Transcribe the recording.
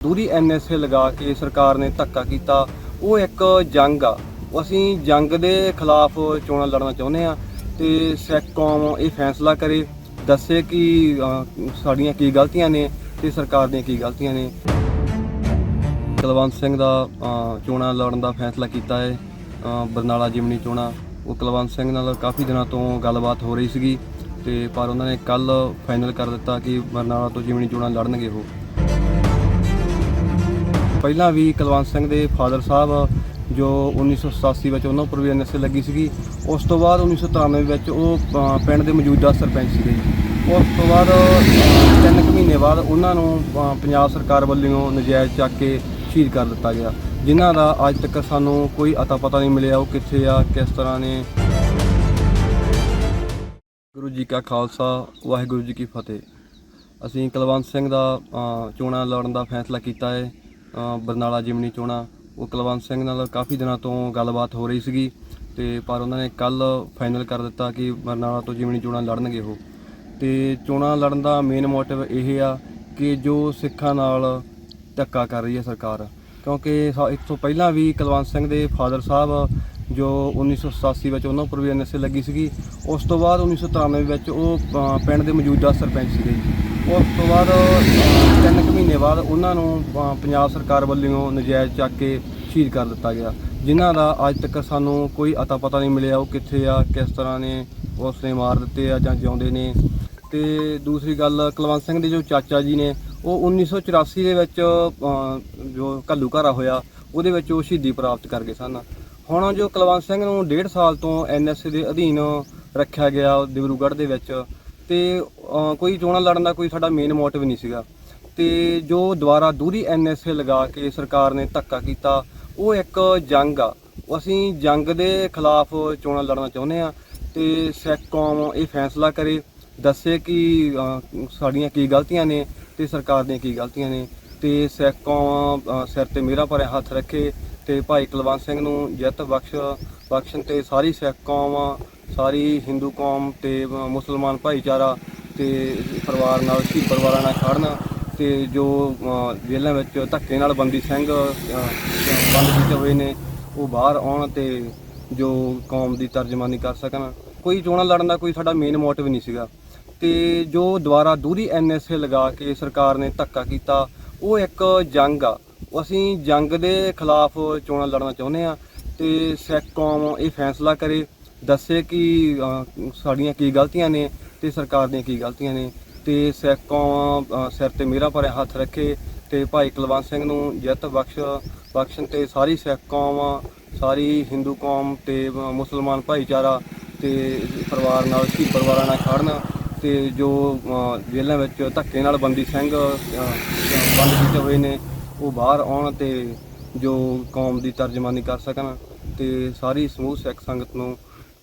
ਦੂਰੀ ਐਨਐਸਏ ਲਗਾ ਕੇ ਸਰਕਾਰ ਨੇ ਧੱਕਾ ਕੀਤਾ। ਉਹ ਇੱਕ ਜੰਗ ਆ। ਅਸੀਂ ਜੰਗ ਦੇ ਖਿਲਾਫ ਚੋਣਾਂ ਲੜਨਾ ਚਾਹੁੰਦੇ ਆ ਤੇ ਸਿੱਖ ਕੌਮ ਇਹ ਫੈਸਲਾ ਕਰੇ, ਦੱਸੇ ਕਿ ਸਾਡੀਆਂ ਕੀ ਗਲਤੀਆਂ ਨੇ ਤੇ ਸਰਕਾਰ ਦੀਆਂ ਕੀ ਗਲਤੀਆਂ ਨੇ। ਕੁਲਵੰਤ ਸਿੰਘ ਦਾ ਚੋਣਾਂ ਲੜਨ ਦਾ ਫੈਸਲਾ ਕੀਤਾ ਹੈ। ਬਰਨਾਲਾ ਜਿਮਨੀ ਚੋਣਾਂ। ਉਹ ਕੁਲਵੰਤ ਸਿੰਘ ਨਾਲ ਕਾਫੀ ਦਿਨਾਂ ਤੋਂ ਗੱਲਬਾਤ ਹੋ ਰਹੀ ਸੀਗੀ ਤੇ ਪਰ ਉਹਨਾਂ ਨੇ ਕੱਲ ਫਾਈਨਲ ਕਰ ਦਿੱਤਾ ਕਿ ਬਰਨਾਲਾ ਤੋਂ ਜਿਮਨੀ ਚੋਣਾਂ ਲੜਨਗੇ ਉਹ। ਪਹਿਲਾਂ ਵੀ ਕੁਲਵੰਤ ਸਿੰਘ ਦੇ ਫਾਦਰ ਸਾਹਿਬ ਜੋ 1987 ਵਿੱਚ ਉਹਨਾਂ ਉੱਪਰ ਵੀ ਐਨਐਸਏ ਲੱਗੀ ਸੀਗੀ ਉਸ ਤੋਂ ਬਾਅਦ 1993 ਵਿੱਚ ਉਹ ਪਿੰਡ ਦੇ ਮੌਜੂਦਾ ਸਰਪੰਚ ਸੀਗੇ ਜੀ। ਉਸ ਤੋਂ ਬਾਅਦ ਅ, ਤਿੰਨ ਕੁ ਮਹੀਨੇ ਬਾਅਦ ਉਹਨਾਂ ਨੂੰ ਪੰਜਾਬ ਸਰਕਾਰ ਵੱਲੋਂ ਨਜਾਇਜ਼ ਚੱਕ ਕੇ ਸ਼ਹੀਦ ਕਰ ਦਿੱਤਾ ਗਿਆ ਜਿਨ੍ਹਾਂ ਦਾ ਅੱਜ ਤੱਕ ਸਾਨੂੰ ਕੋਈ ਅਤਾ ਪਤਾ ਨਹੀਂ ਮਿਲਿਆ ਉਹ ਕਿੱਥੇ ਆ ਕਿਸ ਤਰ੍ਹਾਂ ਨੇ। ਗੁਰੂ ਜੀ ਕਾ ਖਾਲਸਾ ਵਾਹਿਗੁਰੂ ਜੀ ਕੀ ਫਤਿਹ। ਅਸੀਂ ਕੁਲਵੰਤ ਸਿੰਘ ਦਾ ਚੋਣਾਂ ਲੜਨ ਦਾ ਫੈਸਲਾ ਕੀਤਾ ਹੈ। ਬਰਨਾਲਾ ਜਿਮਨੀ ਚੋਣਾਂ, ਉਹ ਕੁਲਵੰਤ ਸਿੰਘ ਨਾਲ ਕਾਫੀ ਦਿਨਾਂ ਤੋਂ ਗੱਲਬਾਤ ਹੋ ਰਹੀ ਸੀਗੀ ਤੇ ਪਰ ਉਹਨਾਂ ਨੇ ਕੱਲ ਫਾਈਨਲ ਕਰ ਦਿੱਤਾ ਕਿ ਬਰਨਾਲਾ ਤੋਂ ਜਿਮਨੀ ਚੋਣਾਂ ਲੜਨਗੇ ਉਹ। ਤੇ ਚੋਣਾਂ ਲੜਨ ਦਾ ਮੇਨ ਮੋਟਿਵ ਇਹ ਆ ਕਿ ਜੋ ਸਿੱਖਾਂ ਨਾਲ ਧੱਕਾ ਕਰ ਰਹੀ ਹੈ ਸਰਕਾਰ। ਕਿਉਂਕਿ ਇਸ ਤੋਂ ਪਹਿਲਾਂ ਵੀ ਕੁਲਵੰਤ ਸਿੰਘ ਦੇ ਫਾਦਰ ਸਾਹਿਬ, ਜੋ 1987 ਵਿੱਚ ਉਹਨਾਂ ਉੱਪਰ ਵੀ ਐਨਐਸਏ ਲੱਗੀ ਸੀਗੀ, ਉਸ ਤੋਂ ਬਾਅਦ 1993 ਵਿੱਚ ਉਹ ਪਿੰਡ ਦੇ ਮੌਜੂਦਾ ਸਰਪੰਚ ਸੀਗੇ। ਉਸ ਤੋਂ ਬਾਅਦ ਤਿੰਨ ਕੁ ਮਹੀਨੇ ਬਾਅਦ ਉਹਨਾਂ ਨੂੰ ਅ, ਪੰਜਾਬ ਸਰਕਾਰ ਵੱਲੋਂ ਨਜਾਇਜ਼ ਚੱਕ ਕੇ ਸ਼ਹੀਦ ਕਰ ਦਿੱਤਾ ਗਿਆ। ਜਿਨ੍ਹਾਂ ਦਾ ਅੱਜ ਤੱਕ ਸਾਨੂੰ ਕੋਈ ਅਤਾ ਪਤਾ ਨਹੀਂ ਮਿਲਿਆ ਉਹ ਕਿੱਥੇ ਆ ਕਿਸ ਤਰ੍ਹਾਂ ਨੇ ਉਸ ਨੇ ਮਾਰ ਦਿੱਤੇ ਆ ਜਾਂ ਜਿਉਂਦੇ ਨੇ। ਤੇ ਦੂਸਰੀ ਗੱਲ ਕੁਲਵੰਤ ਸਿੰਘ ਦੇ ਜੋ ਚਾਚਾ ਜੀ ਨੇ ਉਹ 1984 ਦੇ ਵਿੱਚ ਅ, ਜੋ ਘੱਲੂ ਘਾਰਾ ਹੋਇਆ ਉਹਦੇ ਵਿੱਚ ਉਹ ਸ਼ਹੀਦੀ ਪ੍ਰਾਪਤ ਕਰ ਗਏ ਸਨ। ਹੁਣ ਜੋ ਕੁਲਵੰਤ ਸਿੰਘ ਨੂੰ 1.5 ਸਾਲ ਤੋਂ ਐਨਐਸਏ ਦੇ ਅਧੀਨ ਰੱਖਿਆ ਗਿਆ ਦਿਬਰੂਗੜ੍ਹ ਦੇ ਵਿੱਚ ਤੇ ਅ, ਕੋਈ ਚੋਣਾਂ ਲੜਨ ਦਾ ਕੋਈ ਸਾਡਾ ਮੇਨ ਮੋਟਿਵ ਨਹੀਂ ਸੀਗਾ। ਤੇ ਜੋ ਦੁਬਾਰਾ ਦੂਰੀ ਐਨਐਸਏ ਲਗਾ ਕੇ ਸਰਕਾਰ ਨੇ ਧੱਕਾ ਕੀਤਾ ਉਹ ਇੱਕ ਜੰਗ ਆ। ਉਹ ਅਸੀਂ ਜੰਗ ਦੇ ਖਿਲਾਫ ਚੋਣਾਂ ਲੜਨਾ ਚਾਹੁੰਦੇ ਆ ਤੇ ਸਿੱਖ ਕੌਮ ਇਹ ਫੈਸਲਾ ਕਰੇ ਦੱਸੇ ਕਿ ਅ, ਸਾਡੀਆਂ ਕੀ ਗਲਤੀਆਂ ਨੇ ਤੇ ਸਰਕਾਰ ਦੀਆਂ ਕੀ ਗਲਤੀਆਂ ਨੇ। ਤੇ ਸਿੱਖ ਕੌਮ ਅ, ਸਿਰ ਤੇ ਮੇਰਾ ਭਰਿਆ ਹੱਥ ਰੱਖੇ ਤੇ ਭਾਈ ਕੁਲਵੰਤ ਸਿੰਘ ਨੂੰ ਜਿੱਤ ਬਖਸ਼ ਬਖਸ਼ਣ ਤੇ ਸਾਰੀ ਸਿੱਖ ਕੌਮ ਸਾਰੀ ਹਿੰਦੂ ਕੌਮ ਤੇ ਮੁਸਲਮਾਨ ਭਾਈਚਾਰਾ ਤੇ ਪਰਿਵਾਰ ਨਾਲ ਸ਼ਹੀਦ ਪਰਿਵਾਰਾਂ ਨਾਲ ਖੜਨਾ ਤੇ ਜੋ ਜੇਲ੍ਹਾਂ ਵਿੱਚ ਧੱਕੇ ਨਾਲ ਬੰਦੀ ਸਿੰਘ ਅ, ਬੰਦ ਕੀਤੇ ਹੋਏ ਨੇ ਉਹ ਬਾਹਰ ਆਉਣ ਤੇ ਜੋ ਕੌਮ ਦੀ ਤਰਜਮਾਨੀ ਕਰ ਸਕਣ। ਕੋਈ ਚੋਣਾਂ ਲੜਨ ਦਾ ਕੋਈ ਸਾਡਾ ਮੇਨ ਮੋਟਿਵ ਨਹੀਂ ਸੀਗਾ। ਤੇ ਜੋ ਦੁਬਾਰਾ ਦੂਰੀ ਐਨਐਸਏ ਲਗਾ ਕੇ ਸਰਕਾਰ ਨੇ ਧੱਕਾ ਕੀਤਾ ਉਹ ਇੱਕ ਜੰਗ ਆ। ਅਸੀਂ ਜੰਗ ਦੇ ਖਿਲਾਫ ਚੋਣਾਂ ਲੜਨਾ ਚਾਹੁੰਦੇ ਆ ਤੇ ਸਿੱਖ ਕੌਮ ਇਹ ਫੈਸਲਾ ਕਰੇ ਦੱਸੇ ਕਿ ਅ, ਸਾਡੀਆਂ ਕੀ ਗਲਤੀਆਂ ਨੇ ਤੇ ਸਰਕਾਰ ਦੀਆਂ ਕੀ ਗਲਤੀਆਂ ਨੇ ਤੇ ਸਿੱਖ ਕੌਮ ਸਿਰ ਤੇ ਮੇਰਾ ਭਰਿਆ ਹੱਥ ਰੱਖੇ ਤੇ ਭਾਈ ਕੁਲਵੰਤ ਸਿੰਘ ਨੂੰ ਜਿੱਤ ਬਖਸ਼ ਬਖਸ਼ਣ ਤੇ ਸਾਰੀ ਸਿੱਖ ਕੌਮ ਸਾਰੀ ਹਿੰਦੂ ਕੌਮ ਤੇ ਅ, ਮੁਸਲਮਾਨ ਭਾਈਚਾਰਾ ਤੇ ਪਰਿਵਾਰ ਨਾਲ ਸ਼ਹੀਦ ਪਰਿਵਾਰਾਂ ਨਾਲ ਖੜਨਾ ਤੇ ਜੋ ਅ, ਜੇਲ੍ਹਾਂ ਵਿੱਚ ਧੱਕੇ ਨਾਲ ਬੰਦੀ ਸਿੰਘ ਅ, ਬੰਦ ਕੀਤੇ ਹੋਏ ਨੇ ਉਹ ਬਾਹਰ ਆਉਣ ਤੇ ਜੋ ਕੌਮ ਦੀ ਤਰਜਮਾਨੀ ਕਰ ਸਕਣ ਤੇ ਸਾਰੀ ਸਮੂਹ ਸਿੱਖ ਸੰਗਤ ਨੂੰ